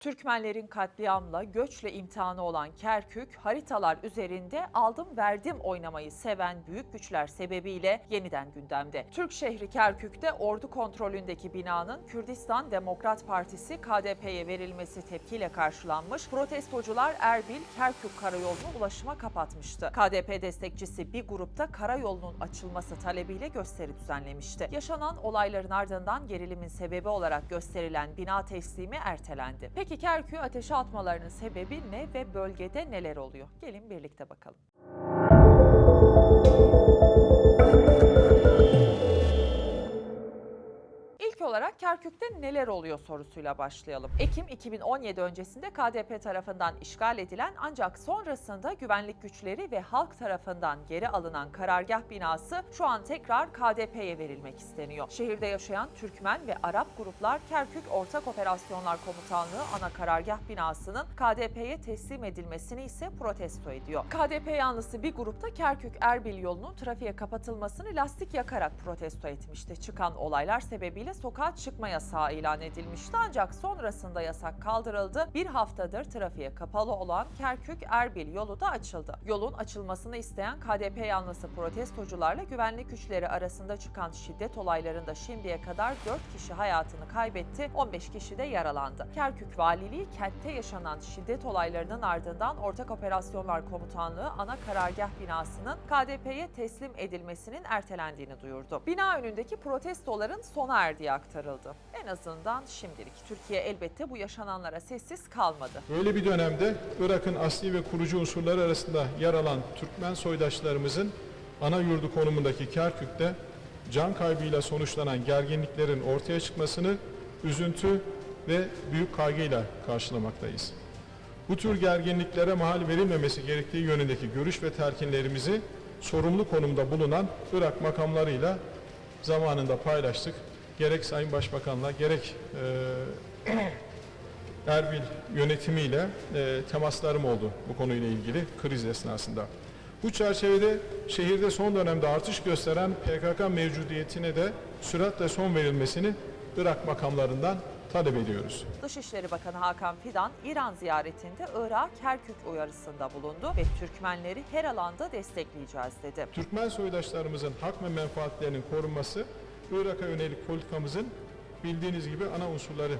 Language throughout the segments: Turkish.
Türkmenlerin katliamla, göçle imtihanı olan Kerkük, haritalar üzerinde aldım verdim oynamayı seven büyük güçler sebebiyle yeniden gündemde. Türk şehri Kerkük'te ordu kontrolündeki binanın Kürdistan Demokrat Partisi KDP'ye verilmesi tepkiyle karşılanmış. Protestocular Erbil, Kerkük karayolunu ulaşıma kapatmıştı. KDP destekçisi bir grupta karayolunun açılması talebiyle gösteri düzenlemişti. Yaşanan olayların ardından gerilimin sebebi olarak gösterilen bina teslimi ertelendi. Peki Kerkük'ü ateşe atmalarının sebebi ne ve bölgede neler oluyor? Gelin birlikte bakalım. Kerkük'te neler oluyor sorusuyla başlayalım. Ekim 2017 öncesinde KDP tarafından işgal edilen ancak sonrasında güvenlik güçleri ve halk tarafından geri alınan karargah binası şu an tekrar KDP'ye verilmek isteniyor. Şehirde yaşayan Türkmen ve Arap gruplar Kerkük Ortak Operasyonlar Komutanlığı ana karargah binasının KDP'ye teslim edilmesini ise protesto ediyor. KDP yanlısı bir grupta Kerkük Erbil yolunun trafiğe kapatılmasını lastik yakarak protesto etmişti. Çıkan olaylar sebebiyle sokağa çıkma yasağı ilan edilmişti ancak sonrasında yasak kaldırıldı. Bir haftadır trafiğe kapalı olan Kerkük Erbil yolu da açıldı. Yolun açılmasını isteyen KDP yanlısı protestocularla güvenlik güçleri arasında çıkan şiddet olaylarında şimdiye kadar 4 kişi hayatını kaybetti, 15 kişi de yaralandı. Kerkük Valiliği kentte yaşanan şiddet olaylarının ardından Ortak Operasyonlar Komutanlığı ana karargah binasının KDP'ye teslim edilmesinin ertelendiğini duyurdu. Bina önündeki protestoların sona erdiği aktarıldı. En azından şimdilik Türkiye elbette bu yaşananlara sessiz kalmadı. Böyle bir dönemde Irak'ın asli ve kurucu unsurları arasında yer alan Türkmen soydaşlarımızın ana yurdu konumundaki Kerkük'te can kaybıyla sonuçlanan gerginliklerin ortaya çıkmasını üzüntü ve büyük kaygıyla karşılamaktayız. Bu tür gerginliklere mahal verilmemesi gerektiği yönündeki görüş ve telkinlerimizi sorumlu konumda bulunan Irak makamlarıyla zamanında paylaştık. Gerek Sayın Başbakan'la gerek eee Erbil yönetimiyle e, temaslarım oldu bu konuyla ilgili kriz esnasında. Bu çerçevede şehirde son dönemde artış gösteren PKK mevcudiyetine de süratle son verilmesini Irak makamlarından talep ediyoruz. Dışişleri Bakanı Hakan Fidan, İran ziyaretinde Irak'a Kerkük uyarısında bulundu ve Türkmenleri her alanda destekleyeceğiz dedi. Türkmen soydaşlarımızın hak ve menfaatlerinin korunması Irak'a yönelik politikamızın bildiğiniz gibi ana unsurları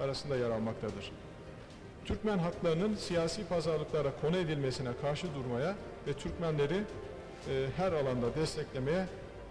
arasında yer almaktadır. Türkmen haklarının siyasi pazarlıklara konu edilmesine karşı durmaya ve Türkmenleri e, her alanda desteklemeye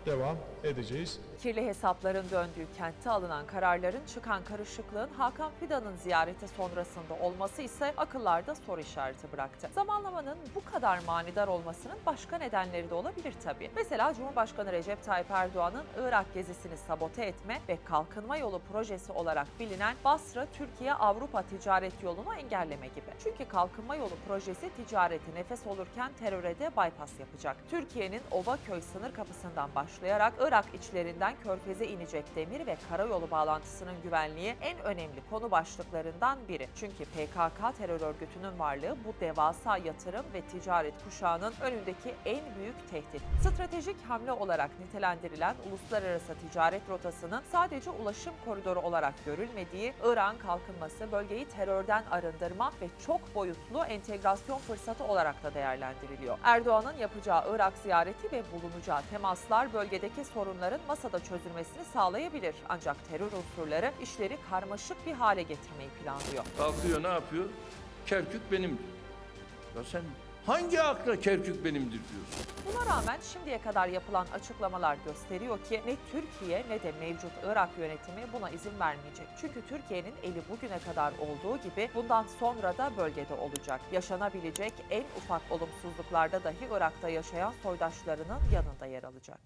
devam edeceğiz. Kirli hesapların döndüğü kentte alınan kararların çıkan karışıklığın Hakan Fidan'ın ziyareti sonrasında olması ise akıllarda soru işareti bıraktı. Zamanlamanın bu kadar manidar olmasının başka nedenleri de olabilir tabii. Mesela Cumhurbaşkanı Recep Tayyip Erdoğan'ın Irak gezisini sabote etme ve kalkınma yolu projesi olarak bilinen Basra Türkiye-Avrupa ticaret yolunu engelleme gibi. Çünkü kalkınma yolu projesi ticareti nefes olurken teröre de bypass yapacak. Türkiye'nin Ovaköy sınır kapısından başlayarak Irak içlerinden Körfez'e inecek demir ve karayolu bağlantısının güvenliği en önemli konu başlıklarından biri. Çünkü PKK terör örgütünün varlığı bu devasa yatırım ve ticaret kuşağının önündeki en büyük tehdit. Stratejik hamle olarak nitelendirilen uluslararası ticaret rotasının sadece ulaşım koridoru olarak görülmediği, İran kalkınması, bölgeyi terörden arındırma ve çok boyutlu entegrasyon fırsatı olarak da değerlendiriliyor. Erdoğan'ın yapacağı Irak ziyareti ve bulunacağı temaslar bölgedeki sorunların masada çözülmesini sağlayabilir. Ancak terör unsurları işleri karmaşık bir hale getirmeyi planlıyor. Kalkıyor ne yapıyor? Kerkük benimdir. Ya sen hangi akla Kerkük benimdir diyorsun? Buna rağmen şimdiye kadar yapılan açıklamalar gösteriyor ki ne Türkiye ne de mevcut Irak yönetimi buna izin vermeyecek. Çünkü Türkiye'nin eli bugüne kadar olduğu gibi bundan sonra da bölgede olacak. Yaşanabilecek en ufak olumsuzluklarda dahi Irak'ta yaşayan soydaşlarının yanında yer alacak.